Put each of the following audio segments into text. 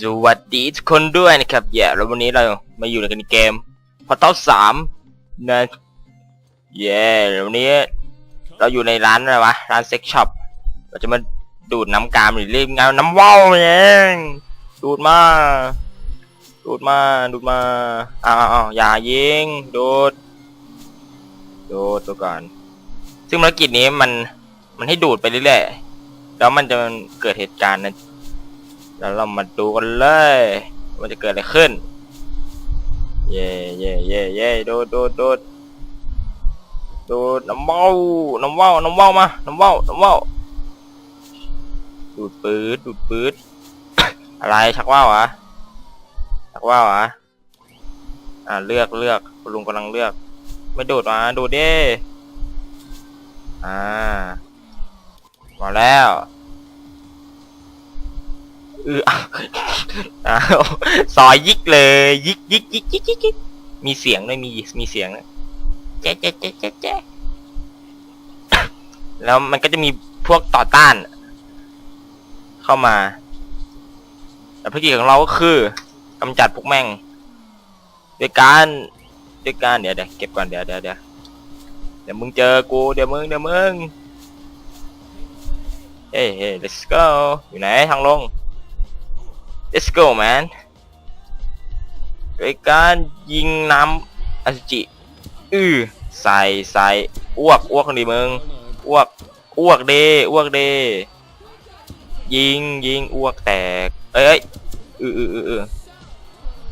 สวัสดีทุกคนด้วยนะครับแย่แล้ววันนี้เรามาอยู่ในกันเกมพอเต้าสามนะเย่แล้ววันนี้ เราอยู่ในร้านอะไรวะ ร้านเซ็กช็อป เราจะมาดูดน้ำกามหรือเรียกงานน้ำว่าวเองดูดมา ดูดมา ดูดมา อ้าวอ้าวอ้าวอย่ายิง ดูด ดูดตัวก่อน ซึ่งภารกิจนี้มัน มันให้ดูดไปเรื่อยๆ แล้วมันจะเกิดเหตุการณ์นะ แล้วเรามาดูกันเลยว่าจะเกิดอะไรขึ้น เย่เย่เย่เย่ดดโดดโดดโดดน้ำเมาน้ำเมาน้ำเมามาน้ำเมาน้ำเมาดูดปืดดูดปืดอะไรชักว่าวอะชักว่าวอะอ่าเลือกเลือกคุณลุงกำลังเลือก ไม่ดูดมาดูดดิอ่ามาแล้ว เอออ้าวซอยยิกเลยยิกยิกยิกยิกยิกมีเสียงด้วยมีมีเสียงด้วแจ๊ะแจ๊ะแจ๊ะแจ๊ะแจ๊ะแล้วมันก็จะมีพวกต่อต้าน เข้ามา แต่ภารกิจของเราก็คือกำจัดพวกแม่งด้วยการด้วยการเดี๋ยวเดี๋ยวเก็บก่อนเดี๋ยวเดี๋ยวเดี๋ยวเดี๋ยวมึงเจอกูเดี๋ยวมึงเดี๋ยวมึงเฮ้ยเฮ้ย let's go อยู่ไหนทางลง let's go man ด้วยการยิงน้ำอสุจิ อือใส่ใส่อ้วกอ้วกคนดีมึงอ้วกอ้วกเดอ้วกเด ยิงยิงอ้วกแตก เอ้ยเอ้ยอืออืออืออือ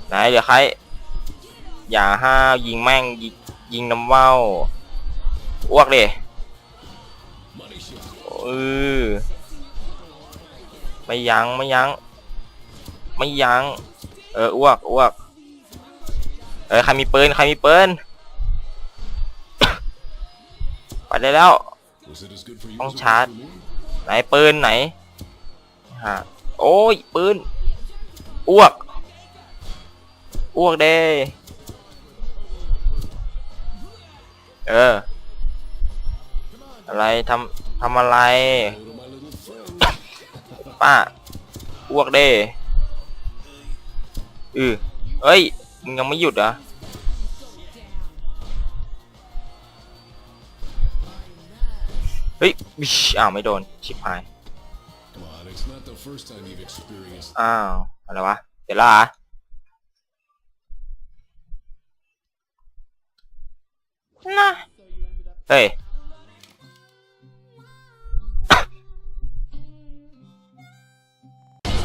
ไหนเดี๋ยวใคร อย่าห้าวยิงแม่งยิงน้ำเว่าอ้วกเดเออไม่ยั้งไม่ยั้ง ไม่ยัง้ง เอออ้วกอ้วก เออใครมีปืนใครมีปืน ไปได้แล้ว ต้องชาร์จ ไหนปืนไหนฮะโอ้ยปืนอ้วก อ้วกเด้เออ อะไรทำทำอะไร ป้าอ้วกเด้ อือเอ้ย มึงยังไม่หยุดเหรอเฮ้ยบิชอ้าวไม่โดน ชิบหาย อ้าว อะไรวะ เดี๋ยวล่ะนะเฮ้ย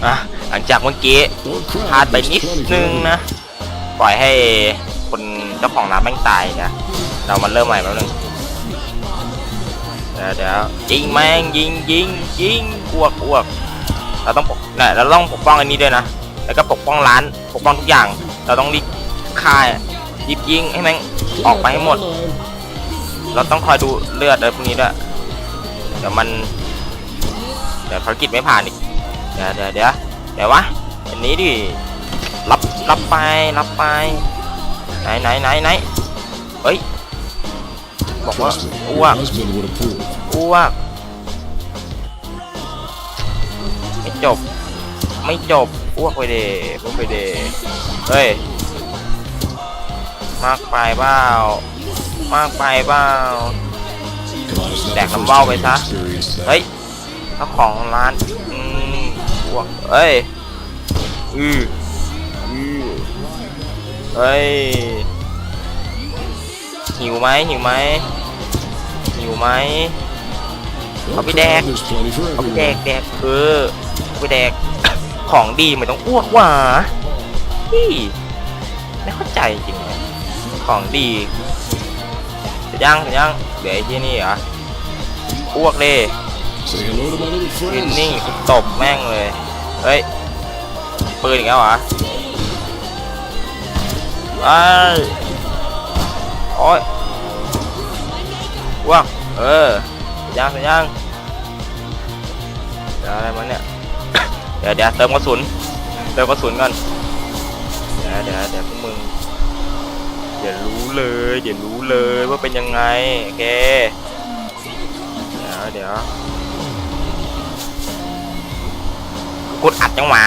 อะ หลังจากเมื่อกี้พลาดไปนิดนึงนะ ปล่อยให้คนเจ้าของร้านแม่งตายนะ เรามาเริ่มใหม่แป๊บนึงเดี๋ยวเดี๋ยวยิงแม่งยิงยิงยิงอ้วกอ้วกเราต้องปกเนี่ยเราต้องปกป้องอันนี้ด้วยนะ แล้วก็ปกป้องร้าน ปกป้องทุกอย่าง เราต้องรีบฆ่ารีบยิงให้แม่งออกไปให้หมด เราต้องคอยดูเลือดอะไรพวกนี้ด้วย เดี๋ยวมัน เดี๋ยวภารกิจไม่ผ่านอีก เดี๋ยวเดี๋ยวเดี๋ยว เดี๋ยววะอันนี้ดิรับรับไปรับไปไหนไหนไหนไหนเฮ้ยบอกว่าอ้วกอ้วกไม่จบ ไม่จบอ้วกไปเดอ้วกไปเดเฮ้ยมากไปเปล่ามากไปเปล่าแดกน้ำเบ้าไปซะเฮ้ยเจ้าของร้านอืม วกเฮ้ย อืออือเฮ้ย หิวไหมหิวไหมหิวไหมเอาไปแดก เอาไปแดกแดกเออเอาไปแดก ของดีไม่ต้องอ้วกหว่าพี่ไม่เข้าใจจริงเลยของดีเสร็จยังเสร็จยังเดี๋ยวไอ้ที่นี่เหรออ้วกเลยยืนนิ่งกูตบแม่งเลย เฮ้ย ปืนอีกแล้วเหรอไอ้ยโอ้ยอ้วกเออยังสร็จยังเดี๋ยวอะไรมาเนี่ย เดี๋ยวเดี๋ยวเติมกระสุน เติมกระสุนก่อน เดี๋ยวเดี๋ยวเดี๋ยวพวกมึง เดี๋ยวรู้เลย เดี๋ยวรู้เลยว่าเป็นยังไง โอเค เดี๋ยวเดี๋ยว กดอัดจังหวะ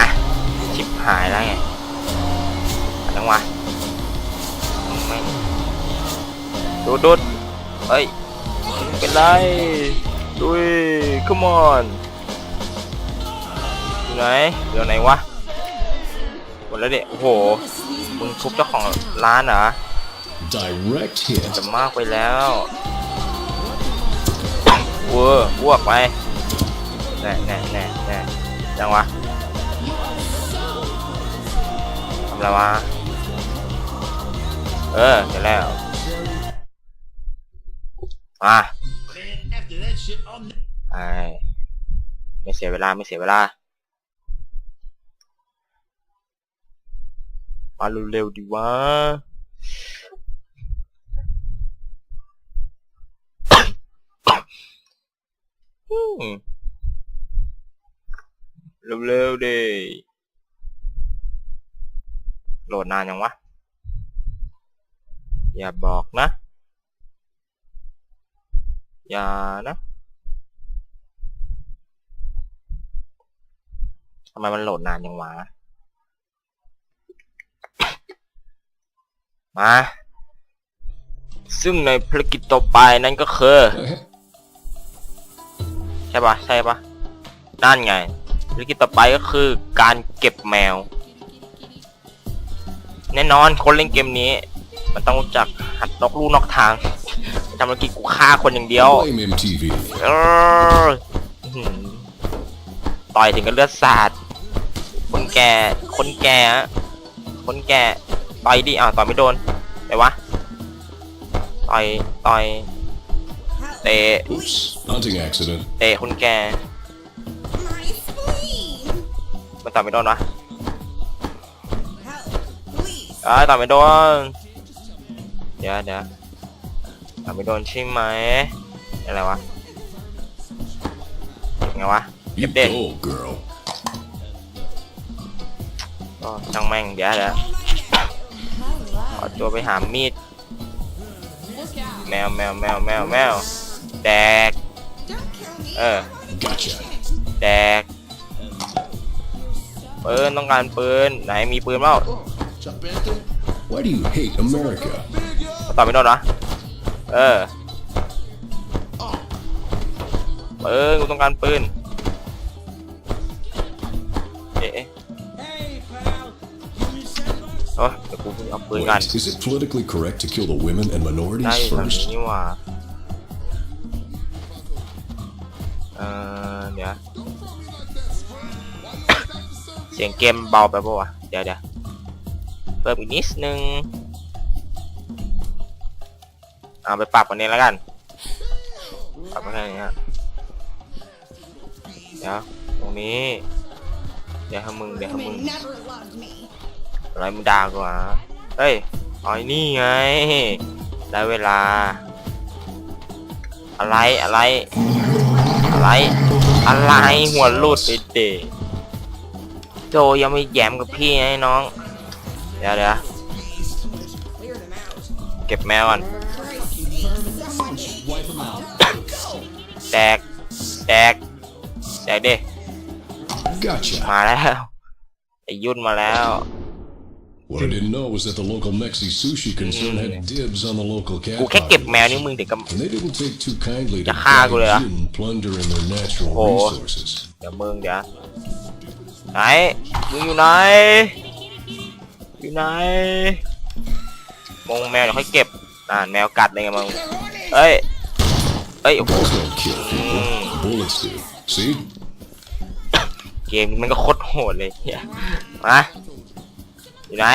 ชิบหายแล้วไงจังวะไม่ดูดดูดเอ้ยเป็นไรดุย come on อยู่ไหนเดี๋ยวไหนวะหมดแล้วเนี่ยโอ้โหมึงทุบเจ้าของร้านเหรอ Direct hit. จะมากไปแล้วเวอร์อ้วกไปแน่แน่แน่แน่ยังวะำไรวะ เออเดี๋ยวแล้วมาไอไม่เสียเวลาไม่เสียเวลา มาเร็วๆดีวะเร็วๆดิโห ลดนานยังวะ อย่าบอกนะ อย่านะทำไมมันโหลดนานยังวะ มา ซึ่งในภารกิจต่อไปนั่นก็คือ ใช่ปะใช่ปะนั่นไงภารกิจต่อไปก็คือการเก็บแมว แน่นอนคนเล่นเกมนี้ มันต้องรู้จักหัดนอกลู่นอกทางทำภารกิจกูฆ่าคนอย่างเดียว Blame MTV. เอออื้อหือต่อยถึงกับเลือดสาด คนแก่ คนแก่อะคนแก่ ต่อยดิอ้าวต่อยไม่โดนไหนวะ ต่อย ต่อย เตะ Oops. Hunting accident. เตะคนแก่ My spleen! มันต่อยไม่โดนวะ Help, please! เอ้ยต่อยไม่โดน เดี๋ยวเดี๋ยวต่อยไม่โดนใช่ไหมอะไรวะไงวะ You Yep, there. go, girl. ก็ช่างแม่งเดี๋ยวเดี๋ยวขอตัวไปหามีด แมวแมวแมวแมวแมวแดก Don't kill me! เออ Gotcha. แดกปืนต้องการปืนไหนมีปืนเปล่า Why do you hate America? ต่อยไม่โดนเหรอเออปืนกูต้องการปืนเอ๊ะโอ้ยเดี๋ยวกูเอาปืนกัน Wait, is it politically correct to kill the women and ได้ minorities แบบ first? นี้ว่าเออเดี๋ยวเสียงเกมเบาไปปะวะเดี๋ยวเดี๋ยวเพิ่มอีกนิดนึงเอาไปปรับอันนี้แล้วกัน ปรับไปแค่นี้ฮะเดี๋ยวตรงนี้ เดี๋ยวให้มึงเดี๋ยวให้มึงอะไรมึงด่ากูอะเฮ้ยอ๋อนี่ไง ได้เวลา อะไรอะไร อะไร อะไรหัวหลุดไปเดโจยังไม่แย้มกับพี่ไงน้อง เดี๋ยวเดี๋ยว Clear them out! เก็บแมวก่อนแดกแดกแดกดิ Gotcha. มาแล้วไอ้ยุ่นมาแล้ว What I didn't know was that the local Mexi sushi concern had dibs on the local cat กูแค่เก็บ population. แมวนี่มึงเด็กกับ And they didn't take too kindly to จะฆ่ากูเลยเหรอ in plundering their natural Oh. resources. เดี๋ยวมึงเดี๋ยวไหนมึงอยู่ไหน อยู่ไหนมงแมวเดี๋ยวค่อยเก็บอ่าแมวกัดเลยไงมึงเอ้ยเอ้ยโอ้โห Those don't kill people. Bullets do. See? เกมนี้มันก็โคตรโหดเลยเฮียมาอยู่ไหน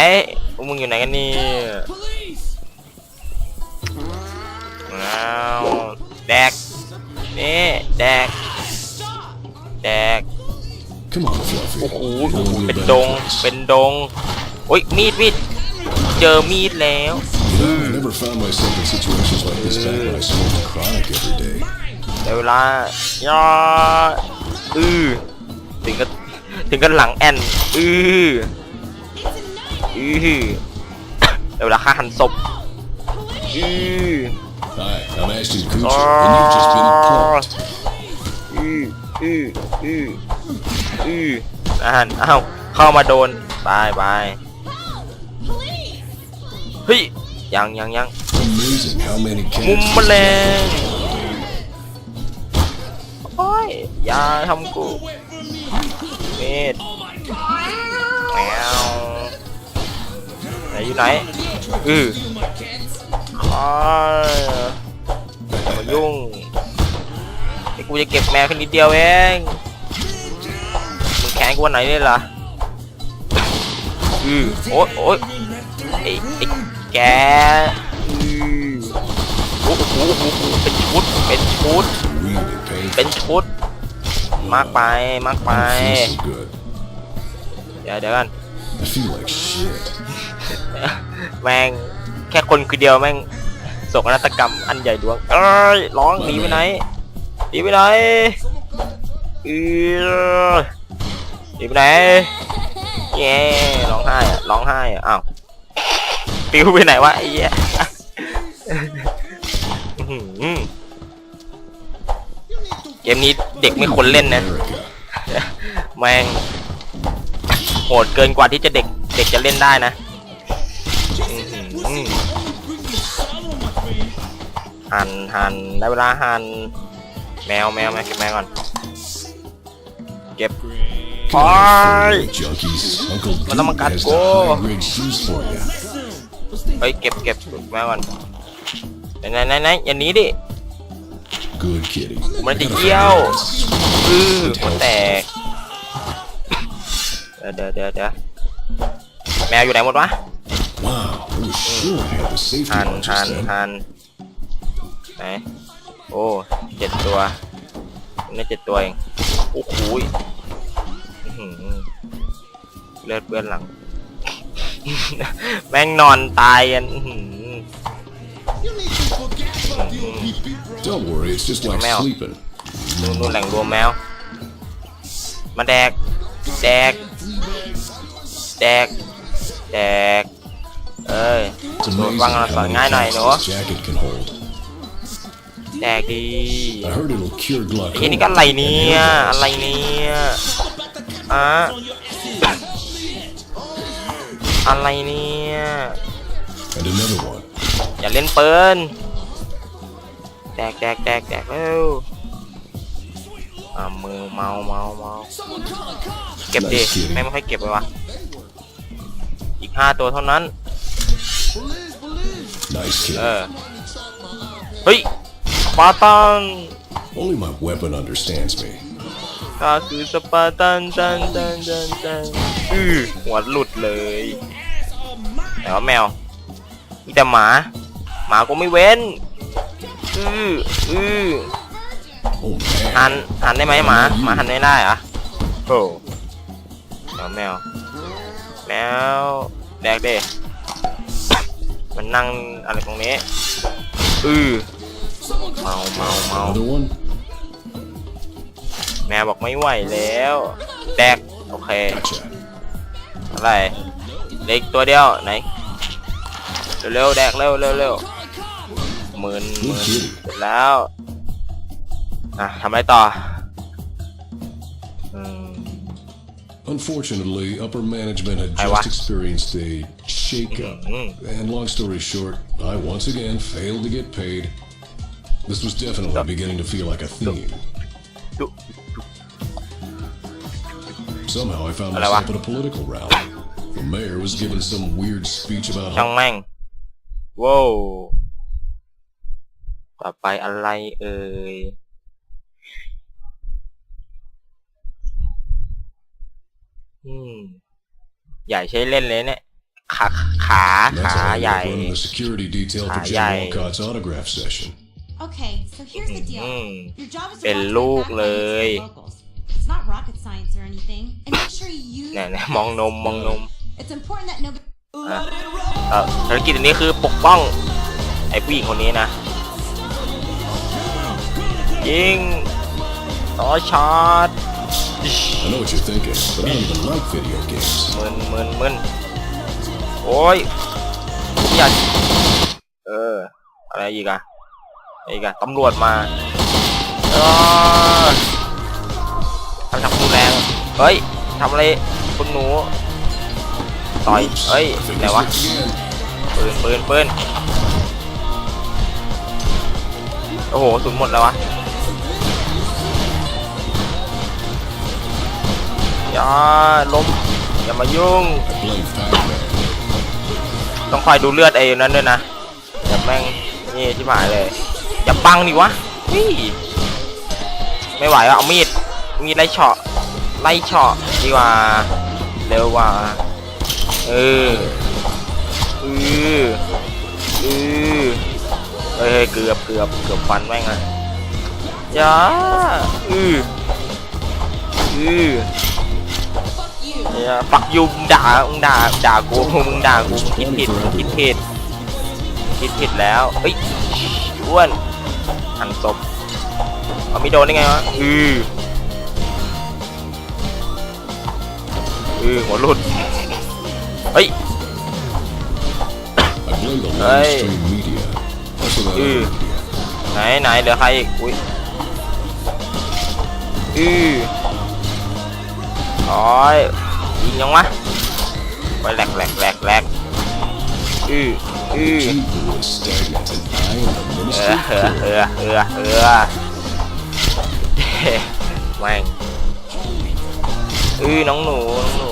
พวกมึงอยู่ไหนกันเนี่ยอ้าวแดกนี่แดกแดก Come on, Fluffy. โอ้โห You wanna เป็น do ด better ง place? เป็นดง โอ้ยมีดมีดเจอมีดแล้ว You know, I never found myself in situations like this back when I smoked chronic every day. เดี๋ยวเวลาย่ออือถึงก็ถึงกันหลังแอนอืออือเดี๋ยวเวลาฆ่าหันศพอือ Hi, I'm Ashton Kutcher, and you've just been punked. อืออืออืออืออ่านเอ้าเข้ามาโดนบายบาย Please. เฮ้ยยังยังยัง Amazing how many มุม cats แมลงโอ้ยอย่าทำกูเมดแมวไหนอยู่ไหนอืออ้ายอย่ามายุ่งไอ้กูจะเก็บแมวแค่นิดเดียวเองมึงแข็งกูวันไหนเนี่ยล่ะอือโอ๊ยโอ๊ยไอ้ไอ้ แกอือโอ้โหโอ้โหโอ้โหเป็นชุด เป็นชุด really painful. เป็นชุด มากไป มากไป I don't feel so good. เดี๋ยวเดี๋ยวกัน I feel like shit. แม่ง แค่คนคือเดียวแม่งโศกนาฏกรรมอันใหญ่หลวง เอ้ย ร้องหนีไปไหนหนีไปไหนเออหนีไปไหนเย้ร้องไห้อะร้องไห้อะอ้าว ปิวไปไหนวะไอ้เหี้ยอื้อหือเกมนี้เด็กไม่ควรเล่นนะ America. แม่งโหดเกินกว่าที่จะเด็กเด็กจะเล่นได้นะอื้อหือหันหันได้เวลาหันแมวแมวแมวเก็บแมวก่อน เก็บ Get out of Bye. here, junkies. Uncle Mà nó mà Pete cắt has cô. the high-grade shoes for you. เฮ้ยเก็บเก็บแมวก่อนไหนไหนไหนไหนอย่าหนีดิ Good kitty. มันจะ Gotta เยี่ยว find อือหัวแตกเดี๋ยวเดี๋ยวเดี๋ยวเดี๋ยวแมวอยู่ไหนหมดวะ Wow, I was sure I had the safety หัน on หัน just then. หันไหน โอ้เจ็ดตัวนี่เจ็ดตัวเอง โอ้โหยอื้อหือเลือดเปื้อนหลัง แม่งนอนตายกันอื้อหือ Don't worry, it's just like Mèo. sleeping. นู่นนู่นแหล่งรวมแมว มาแดก แดก แดก แดก เอ้ย It's โดน amazing วางเราสอน how ง่าย many หน่อยหนู cats this jacket can hold. แดกดี I heard it'll cure ไอ้ glaucoma. นี่ก็อะไรเนี่ย and อะไร hair เนี่ยอะ อะไรเนี่ย loss. And another one. อย่าเล่นเปินแดกแดกแดกแดกเร็วอ่ามือเมาเมาเมาเก็บดิแม่งไม่ค่อยเก็บเลยวะ อีกห้าตัวเท่านั้น Nice เอ kid. อ เฮ้ยสปาร์ตัน Only my weapon understands me. ข้าคือสปาร์ตันตันตันตันตัน อือหัวหลุดเลยแต่ว่าแมว มีแต่หมา หมาก็ไม่เว้น อืออือ Oh หั man. นหันได้ไหมหมา หมาหันไม่ได้เหรอะโอ้แมวแมว แมว แดกเด้มันนั่งอะไรตรงนี้ อือเมาเมาเมา Another one? แมวบอกไม่ไหวแล้ว แดก โอเค Gotcha. อะไรเหล็กตัวเดียวไหนเร็วๆแดกเร็วเร็วเร็วหมื่นหมื่นเสร็จแล้วอะทำอะไรต่ออืม Unfortunately, upper management had Ay, just wa. experienced a shakeup. Mhm. And long story short, I once again failed to get paid. This was definitely Duh. beginning to feel like a theme. ดุ Somehow I found Ala wa. myself at a political rally. The mayor was giving some weird speech about ช่าง how แม่งว้าวต่อไปอะไรเอ่ยอืมใหญ่ใช้เล่นเลยเนี่ย ขาขา That's ขา how I ใหญ่ ended up running the security detail for Ah, Jim yeah. Walcott's autograph session. Okay, so here's the deal. อืม Your job is to เป็น watch ลูก for เลย backbites from locals. It's not rocket science or anything. And make sure you use เนี่ยเนี่ยมองนมมองนม It's important that nobody อะเอ่อภารกิจอันนี้คือปกป้อง ไอ้ผู้หญิงคนนี้นะ ยิงต่อชาร์จ I know what you're thinking, but I don't even like video games. มึนมึนมึนโอ้ยอย่าเออ อะไรอีกอะอะไรอีกอะตำรวจมาเออ ทำทำรุนแรงเฮ้ยทำอะไรคุณหนูต่อยเอ้ย I think ไหนวะปืนปืนปืนโอ้โหสุนหมดแล้ววะอย่าล้มอย่ามายุ่ง ต้องคอยดูเลือดไอ้นั้นด้วยนะอย่าแม่งนี่ที่หมายเลยอย่าบังดิวะไม่ไหวแล้วเอามีด มีไล่เฉาะไล่เฉาะดีกว่าเร็วกว่าเออเออเออเฮ้ยเกือบเกือบเกือบฟันแม่งอะอย่าอืออือ Fuck you. เนี่ยปักยุงด่ามึงด่าด่ากูมึงด่ากูมึงคิดผิดมึงคิดผิดคิดผิดแล้วเฮ้ยอ้วนหันศพเอาไม่โดนได้ไงวะอือ อือหัวหลุนเฮ้ย เฮ้ยอือไหนไหนเหลือใครอีกอุ้ยอือ้อยยิงยังวะไปแหกแหลกแหลกแหลกอืออือเออเออเออเออเออแม่ง อือน้องหนูน้องหนู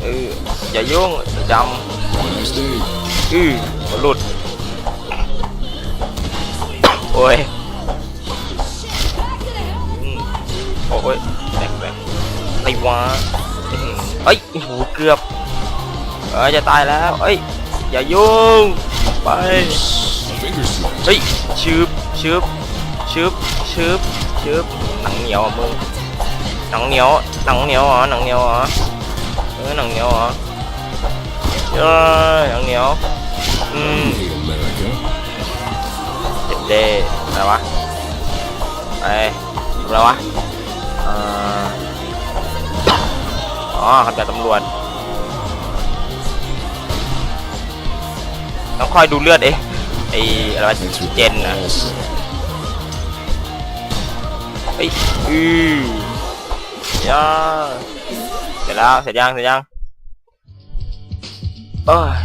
เอออย่ายุ่งจำอือหลุด โอ้ยโอ้ยแบกแบกไรวะอื้อหือเอ้ยโอ้เกือบเออจะตายแล้วเอ้ยอย่ายุ่งไปเฮ้ยชืบชืบชืบชืบชืบหนังเหนียวมึง หนังเหนียวหนังเหนียวเหรอหนังเหนียวเหรอเออหนังเหนียวเหรอเออหนังเหนียวอืม Hate America. เจ็ดเดย์อะไรวะไปอะไรวะอ่าอ๋อขับจากตำรวจต้องคอยดูเลือดเอ๊ะไออะไรวะ That's what เจน they อะ all say. เฮ้ ยอือย่าเสร็จแล้วเสร็จยังเสร็จยังเอ้ย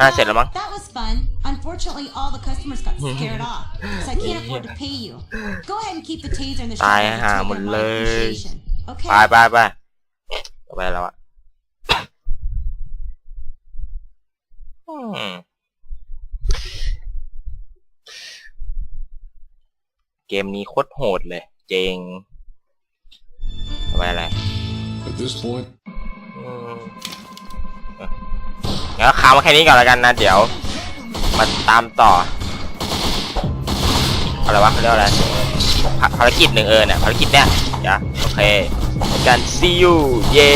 อ่าเสร็จแล้วมั้ง That was fun. Unfortunately, all the customers got scared off, so I can't afford to pay you. Go ahead and keep the taser in the shop ตาย as a ห่า token หมด of เล my ย appreciation. Okay. ไปไปไปไปแล้วอะอืมเกมนี้โคตรโหดเลย เจงทำ ไมอะไร At this point, อืมเอ้ยงั้นก็ค้างมาแค่นี้ก่อนแล้วกันนะ เดี๋ยว มาตามต่ออะไรวะเขาเรียกว่าอะไรภาภารกิจหนึ่งเออเนี่ยภารกิจเนี่ยเดี๋ยวโอเคกัน see you เย้